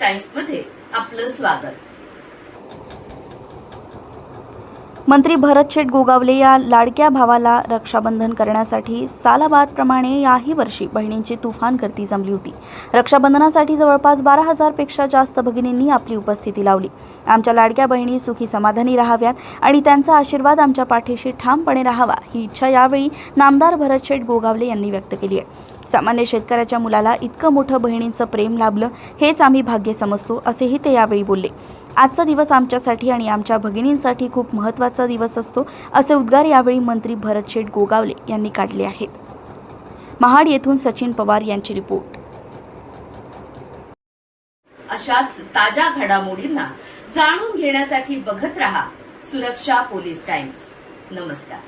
टाइम्समध्ये आपलं स्वागत. मंत्री भरत शेठ गोगावले या लाडक्या भावाला रक्षाबंधन करण्यासाठी सालाबादप्रमाणे याही वर्षी बहिणींची तुफान गर्दी जमली होती. रक्षाबंधनासाठी जवळपास बारा हजारपेक्षा जास्त भगिनींनी आपली उपस्थिती लावली. आमच्या लाडक्या बहिणी सुखी समाधानी राहाव्यात आणि त्यांचा आशीर्वाद आमच्या पाठीशी ठामपणे राहावा ही इच्छा यावेळी नामदार भरत शेठ गोगावले यांनी व्यक्त केली आहे. सामान्य शेतकऱ्याच्या मुलाला इतकं मोठं बहिणींचं प्रेम लाभलं हेच आम्ही भाग्य समजतो असेही ते यावेळी बोलले. आजचा दिवस आमच्यासाठी आणि आमच्या भगिनींसाठी खूप महत्त्वाचा दिवस असतो असे उद्गार यावेळी मंत्री भरत शेठ गोगावले यांनी काढले आहेत. महाड येथून सचिन पवार यांची रिपोर्ट. अशाच ताज्या घडामोडींना जाणून घेण्यासाठी बघत रहा सुरक्षा पोलीस टाइम्स. नमस्कार.